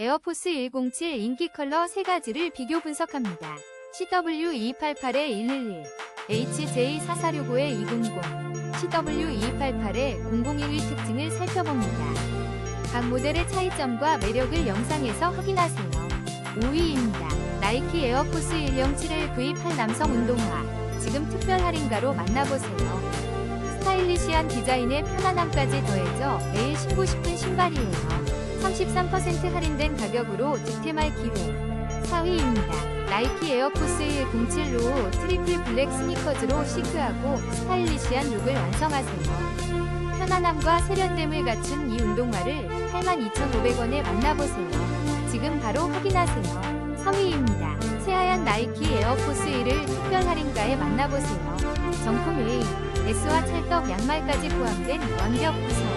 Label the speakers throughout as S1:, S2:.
S1: 에어포스 107 인기 컬러 세 가지를 비교 분석합니다. CW288-111, HJ4465-200, CW288-0011 특징을 살펴봅니다. 각 모델의 차이점과 매력을 영상에서 확인하세요. 5위입니다. 나이키 에어포스 107LV8 남성 운동화. 지금 특별 할인가로 만나보세요. 스타일리시한 디자인에 편안함까지 더해져 매일 신고 싶은 신발이에요. 33% 할인된 가격으로 득템할 기회. 4위입니다. 나이키 에어포스 107로 트리플 블랙 스니커즈로 시크하고 스타일리시한 룩을 완성하세요. 편안함과 세련됨을 갖춘 이 운동화를 82,500원에 만나보세요. 지금 바로 확인하세요. 3위입니다. 새하얀 나이키 에어포스 1을 특별 할인가에 만나보세요. 정품 외에 S와 찰떡 양말까지 포함된 완벽 구성.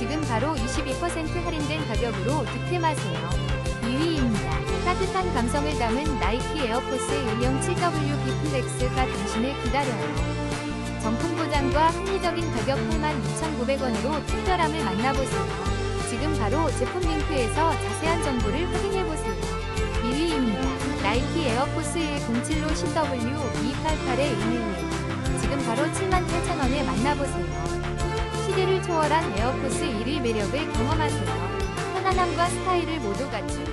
S1: 지금 바로 22% 할인된 가격으로 득템하세요. 2위입니다. 따뜻한 감성을 담은 나이키 에어포스 107W 비플렉스가 당신을 기다려요. 정품 보장과 합리적인 가격 82,900원으로 특별함을 만나보세요. 지금 바로 제품 링크에서 자세한 정보를 확인해보세요. 1위입니다. 나이키 에어포스 107로 CW 288의 111. 지금 바로 78,000원에 만나보세요. 초월한 에어포스 1의 매력을 경험하세요. 편안함과 스타일을 모두 갖춘